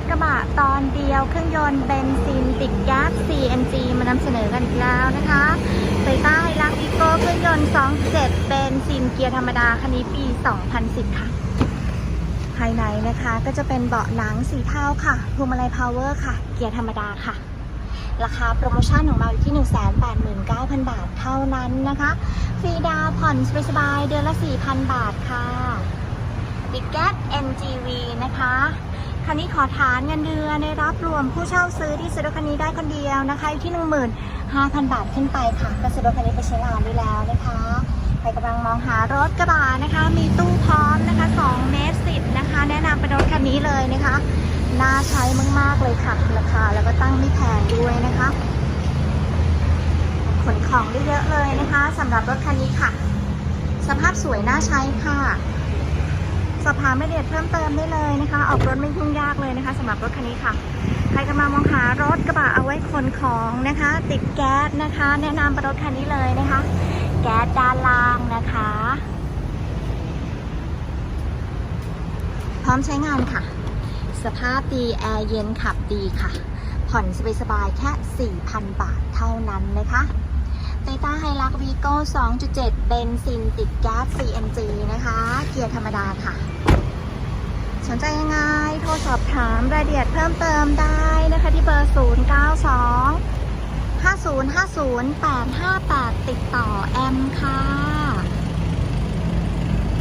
ถกระบะตอนเดียวเครื่องยนต์เบนซินติดแก๊ส CNG มานำเสนอกันอีกแล้วนะคะโตโยต้าไฮรักอีโก้เครื่องยนต์ 2.7 เบนซินเกียร์ธรรมดา คันนี้ปี 2010 ค่ะ ภายในนะคะก็จะเป็นเบาะหนังสีเทาค่ะพวงมาลัยพาวเวอร์ค่ะ เกียร์ธรรมดาค่ะ ราคาโปรโมชั่นของเราอยู่ที่ 189,000 บาทเท่านั้นนะคะ ฟรีดาวน์ผ่อนสบายๆเดือนละ 4,000 บาทค่ะติดแก๊ส NGV นะคะ คันนี้ขอฐานเงินเดือนได้รับรวมผู้เช่าซื้อที่ซื้อรถคันนี้ได้คนเดียวนะคะอยู่ที่ 15,000 บาทขึ้นไปค่ะก็ซื้อรถคันนี้ไปใช้งานได้แล้วนะคะใครกำลังมองหารถกระบะนะคะ มีตู้พร้อมนะคะ2เมตร10นะคะ แนะนำเป็นรถคันนี้เลยนะคะน่าใช้มากๆเลยค่ะราคาแล้วก็ตั้งไม่แพงด้วยนะคะขนของได้เยอะเลยนะคะสำหรับรถคันนี้ค่ะ สภาพสวยน่าใช้ค่ะ ถามรายละเอียดเพิ่มเติมได้เลยนะคะ ออกรถไม่ยุ่งยากเลยนะคะสำหรับรถคันนี้ค่ะ ใครกำลังมองหารถกระบะเอาไว้ขนของนะคะ ติดแก๊สนะคะ แนะนำเป็นรถคันนี้เลยนะคะ แก๊สด้านล่างนะคะ พร้อมใช้งานค่ะ สภาพดีแอร์เย็นขับดีค่ะ ผ่อนสบายๆแค่ 4,000 บาทเท่านั้นนะคะโตโยต้าไฮรักวีโก้2.7 เบนซินติดแก๊ส CNG กียร์ธรรมดาค่ะ สนใจยังไง โทรสอบถามรายละเอียดเพิ่มเติมได้นะคะที่เบอร์ 092 5050 858 ติดต่อแอมค่ะ